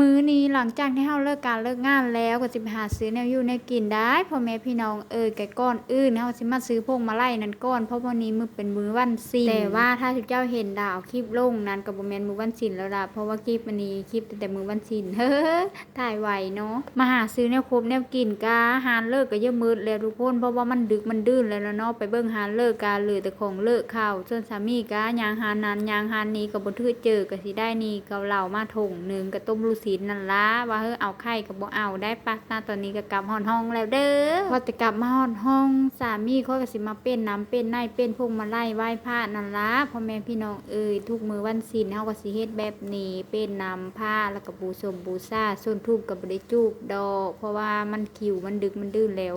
มื้อนี้ หลังจากที่เฮาเลิกการเลิกงานแล้วก็สิไปหาซื้อแนวอยู่แนวกินได้พ่อแม่พี่น้องเอ้ยแต่ก่อนอื่นเฮาสิมาซื้อพวงมาลัยนั่นก่อนเพราะวันนี้มือเป็นมือวันศีลแต่ว่าถ้าทุกเจ้าเห็นดาวคลิปลงนั้นก็บ่แม่นมือวันศีลแล้วล่ะเพราะว่าคลิปอันนี้คลิปตั้งแต่มือวันศีลเฮ้อถ่ายไวเนาะมาหาซื้อแนวครบแนวกินกาหารเลิกก็เยอะมืดแล้วทุกคนเพราะว่ามันดึกมันดื่นแล้วเนาะไปเบิ่งหารเลิกกาเหลือแต่ของเลิกข้าวส่วนสามีกายางหารนั้นยางหารนี้ก็บ่ถือเจอก็สิได้นี่เกาเหลามาถงนึงก็ต้มลูกศิลนั่นล่ะว่าเฮ้อเอาไข่ก็บ่เอาได้ปะตาตอนนี้ก็กลับฮอดห้องแล้วเด้อว่าแต่กลับมาฮอดห้องสามีเขาก็สิมาเป็นน้ำเป็นในเป็นพวงมาลัยไหว้พระนั่นล่ะพ่อแม่พี่น้องเอ้ยทุกมื้อวันศีลเฮาก็สิเฮ็ดแบบนี้เป็นน้ำผ้าแล้วก็บูชมบูชาส่วนทูบก็บ่ได้จูบดอก เพราะว่ามันคิวมันดึกมันดื่นแล้ว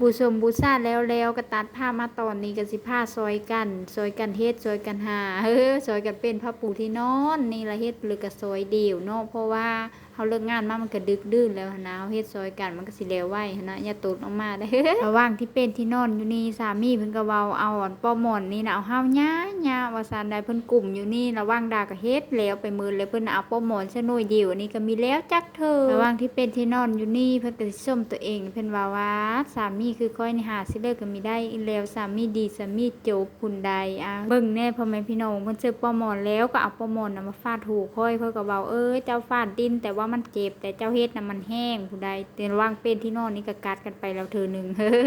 บูชมบูชาแล้วแล้วก็ตัดผ้ามาตอนนี้ก็สิผ้าซอยกันซอยกันเฮ็ดซอยกันหาเฮ้อซอยกันเป็นผ้าปูที่นอนนี่ละเฮ็ดหรือก็ซอยเดี่ยวเนาะเพราะว่า เฮาเลิกงานมามันก็ดึกดื่นแล้วหั้นนะเฮาเฮ็ดซอยกันมันก็สิแล้วไวหั้นนะอย่าตดออกมาได้ ระหว่างที่เป็นที่นอนอยู่นี่สามีเพิ่นก็เว้าเอาอันป้อหมอนนี่นะเอาเฮาย่าย่าว่าซั่นได้เพิ่นกลุ่มอยู่นี่ระหว่างดาก็เฮ็ดแล้วไปมื้อแล้วเพิ่นเอาป้อหมอนซะหน่อยเดียวอันนี้ก็มีแล้วจักเธอระหว่างที่เป็นที่นอนอยู่นี่เพิ่นก็สิส้มตัวเองเพิ่นว่าว่าสามีคือค่อยนี่หาสิเลิกก็มีได้อีแล้วสามีดีสามีโจบพุ่นใดอะเบิ่งแน่พ่อแม่พี่น้องเพิ่นซื้อป้อหมอนแล้วก็เอาป้อหมอนน่ะมาฟาดหูค่อยเพิ่นก็เว้าเอ้ยเจ้าฟาดดินแต่ว่ามันเจ็บแต่เจ้าเฮ็ดน่ะมันแห้งผู้ใดแต่ระหว่างเป็นที่นอนนี่ก็กัดกันไปแล้วเธอหนึง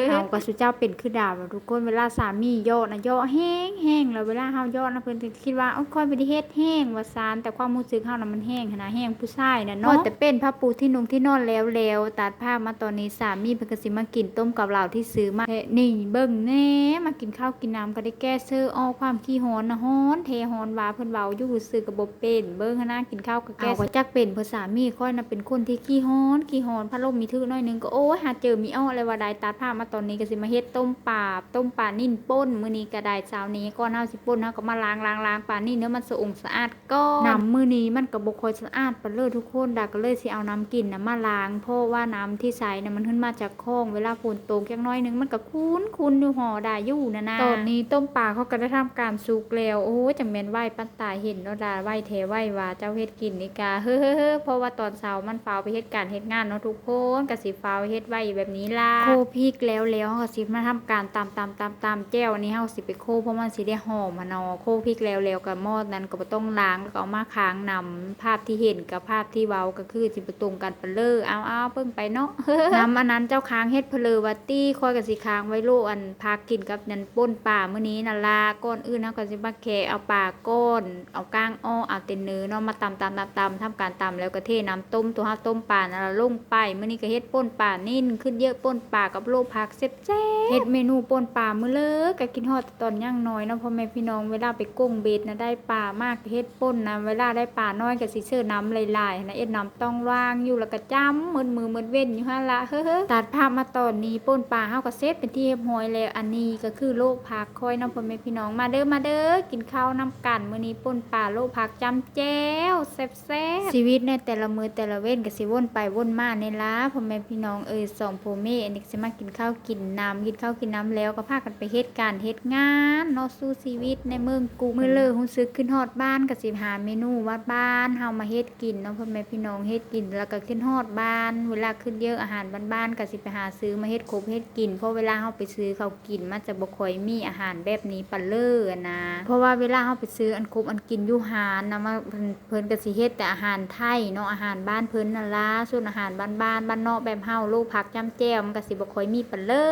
เอาก็สุเจ้าเป็นคือดาวอะทุกคนเวลาสามีย่อนะย่อแห้งแห้งแล้วเวลาเฮาย่อนะเพิ่นก็คิดว่าเอ้าค่อยบ่ได้เฮ็ดแห้งว่าซานแต่ความรู้สึกเฮาน่ะมันแห้งหั้นนะแห้งผู้ชายน่ะเนาะแต่เป็นผ้าปูที่นุ่งที่นอนแล้วแล้วตัดภาพมาตอนนี้สามีเพิ่นก็สิมากินต้มกับเหล้าที่ซื้อมาเฮ้นี่เบิ่งแหน่มากินข้าวกินน้ำก็ได้แก้เสื้อออกความขี้ฮ้อนนะฮ้อนเทฮ้อนว่าเพิ่นเว้าอยู่ซื่อก็บ่เป็นเบิ่งหั้นนะกินข้าวก็แก้ก็จักเป็นเพราะสามีค่อยนะเป็นคนที่ขี้ฮ้อนขี้ฮ้อนพัดลมมีทึน้อยนึงก็โอ้หาเจอมีอ้ออะไรว่าได้ตัดภามาตอนนี้ก็สิมาเฮ็ดต้มปลาต้มปลานิ่นป่นมื้อนี้ก็ได้เช้านี้ก่อนเฮาสิป่นเฮาก็มาล้างล้างล้างปลานิ่นเนื้อมันสะองสะอาดก่อนน้ำมื้อนี้มันก็บ่ค่อยสะอาดปานเลยทุกคนดาก็เลยสิเอาน้ำกินน่ะมาล้างเพราะว่าน้ำที่ใส่น่ะมันขึ้นมาจากคลองเวลาฝนตกจักน้อยหนึงมันก็คุ้นคุ้นอยู่ห่อได้อยู่นะนะตอนนี้ต้มปลาเขาก็ได้ทำการสุกแล้วโอ้จังแม่นไหวปันตาเห็นเนาะดาไหว้แท้ไหวว่าเจ้าเฮ็ดกินนี่กาเฮ้อๆเพราะว่าตอนเช้ามันฟ้าวไปเฮ็ดการเฮ็ดงานเนาะทุกคนก็สิฟ้าวเฮ็ดไว้แบบนี้ล่ะโคพริกแล้วแล้วก็สิมาทำการตำตำตำตำแจ่วนนี้เฮาสิไปโคเพราะมันสิได้หอมอะเนาะโคพริกแล้วแล้วกับหม้อนั้นก็บ่ต้องล้างแล้วก็เอามาค้างนำภาพที่เห็นกับภาพที่เว้าก็คือสิบ่ตรงกันเปนเลยเอาเอาเบิ่งไปเนาะน้ำอันนั้นเจ้าค้างเฮ็ดเพลอวัตตี้คอยก็สิค้างไว้โลอันพักกินกับนันป่นป่ามื้อนี้นั่นล่ะก่อนอื่นเฮาก็สิมาแคเอาป่าก้อนเอาก้างอ้อเอาเต็นเนื้อเนาะมาตำตำตำตำทำการตำแล้วก็เทน้ำต้มตัวเฮาต้มป่านั่นล่ะลงไปมื้อนี้ก็เฮ็ดป่นป่านิ่นขึ้นเยอะป่นป่ากับโลผักแซ่บๆเฮ็ดเมนูป่นป่ามื้อเลิกก็กินฮอดตอนย่างน้อยเนาะพ่อแม่พี่น้องเวลาไปก้งเบ็ดนะได้ป่ามากก็เฮ็ดป่นนะเวลาได้ป่าน้อยก็สิเสิร์น้ำหลายๆนะเอ็ดน้ำต้องว่างอยู่แล้วก็จ้ำมือมือมือเว้นอยู่หั่นละเฮ้อตัดภาพมาตอนนี้ป่นป่าเฮาก็เสร็จเป็นที่เรียบร้อยแล้วอันนี้ก็คือโลกผักคอยเนาะพ่อแม่พี่น้องมาเด้อมาเด้อกินข้าวนํกันมื้อนี้ป่นป่าโลกผักจำแจ้วแซ่บๆชีวิตในแต่ละมือแต่ละเว้นก็สิวนไปวนมาในล่ะพ่อแม่พี่น้องเอ้ยสองพ่อแม่อันนี้ก็สิมากินข้าวกินน้ำกินข้าวกินน้ำแล้วก็พากันไปเฮ็ดการเฮ็ดงานเนาะสู้ชีวิตในเมืองกรุงมื้อเลิกรู้สึกขึ้นฮอดบ้านก็สิหาเมนูวัดบ้านเฮามาเฮ็ดกินเนาะพ่อแม่พี่น้องเฮ็ดกินแล้วก็ขึ้นฮอดบ้าน เวลาขึ้นเยอะอาหารบ้านๆก็สิไปหาซื้อมาเฮ็ดครบเฮ็ดกินเพราะเวลาเฮาไปซื้อเขาวกินมันจะบ่ค่อยมีอาหารแบบนี้ปานเลออะนะ เพราะว่าเวลาเฮาไปซื้ออันครบอันกินอยู่หานนะมาเพิ่นเพิ่นก็สิเฮ็ดแต่อาหารไทยเนาะอาหารารบ้านเพิ่นนั่นล่ะส่วนอาหารบ้านๆบ้านนอกแบบเฮาลูกผักจ้ำแจ่วมันก็สิบ่ค่อยมีปานเลอ